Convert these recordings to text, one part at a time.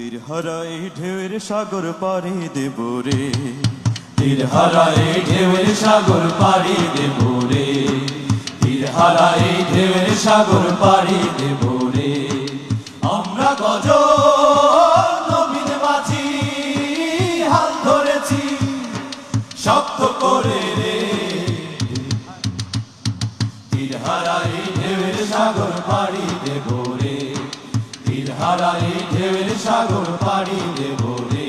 তীর হারাই ঢেউয়ের সাগর পাড়ি দেব রে। তীর হারাই ঢেউয়ের সাগর পাড়ি দেব রে। তীর হারাই ঢেউয়ের সাগর পাড়ি দেব রে। আমরা গজ নবীন মাঝি হাল ধরেছি শক্ত করে রে। তীর হারাই ঢেউয়ের সাগর পাড়ি হারাই ঢেউয়ের সাগর পাড়ি দেব রে।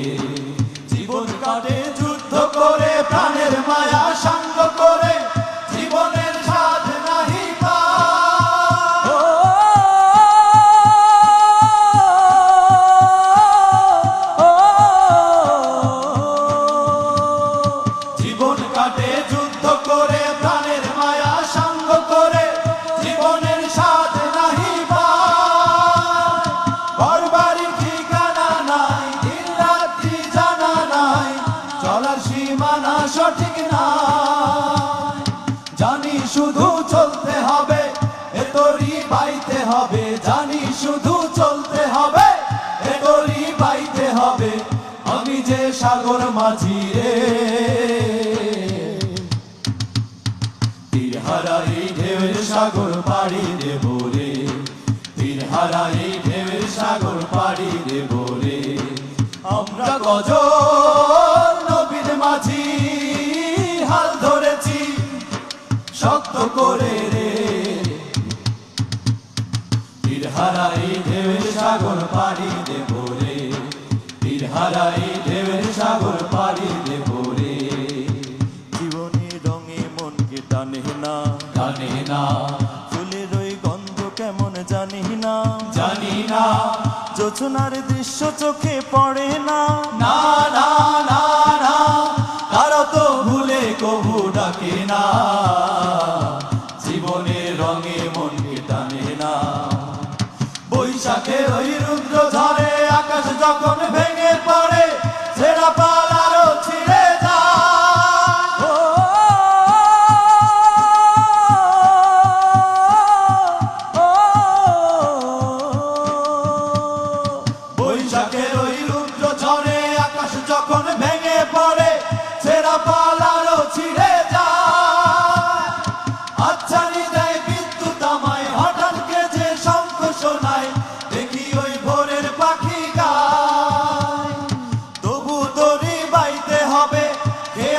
জীবন কাটে, যুদ্ধ করে, প্রাণের মায়া সঙ্গ করে, জীবনের স্বাদ নাহি জীবন কাটে, যুদ্ধ করে সঠিক নাই জানি শুধু চলতে হবে বাইতে হবে। জানি শুধু চলতে হবে বাইতে হবে। আমি যে সাগর মাঝি রে। সাগর পাড়ি দেব রে। তীর হারাই সাগর পাড়ি দেব রে। আমরা গজ হাল ধরেছি শক্ত করে রে। হারাই ঢেউয়ের সাগর পাড়ি দেব রে। তীর হারাই ঢেউয়ের সাগর পাড়ি দেব রে। জীবনে রঙে মনকে টানে না জানে না। ফুলের ওই গন্ধ কেমন জানি না জানি না। যোচনার দৃশ্য চোখে পড়ে না। না না না। বৈশাখের ওই রুদ্র ধরে আকাশ যখন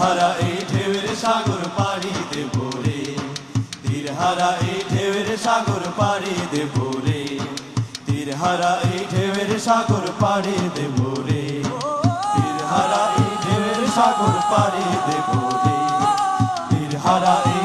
হারা এই ঢেউয়ের সাগর পাড়ি দেব রে। তীর হারা এই ঢেউয়ের সাগর পাড়ি দেব রে। তীর হারা এই ঢেউয়ের সাগর পাড়ি দেব রে। তীর হারা এই ঢেউয়ের সাগর পাড়ি দেব রে। তীর হারা এই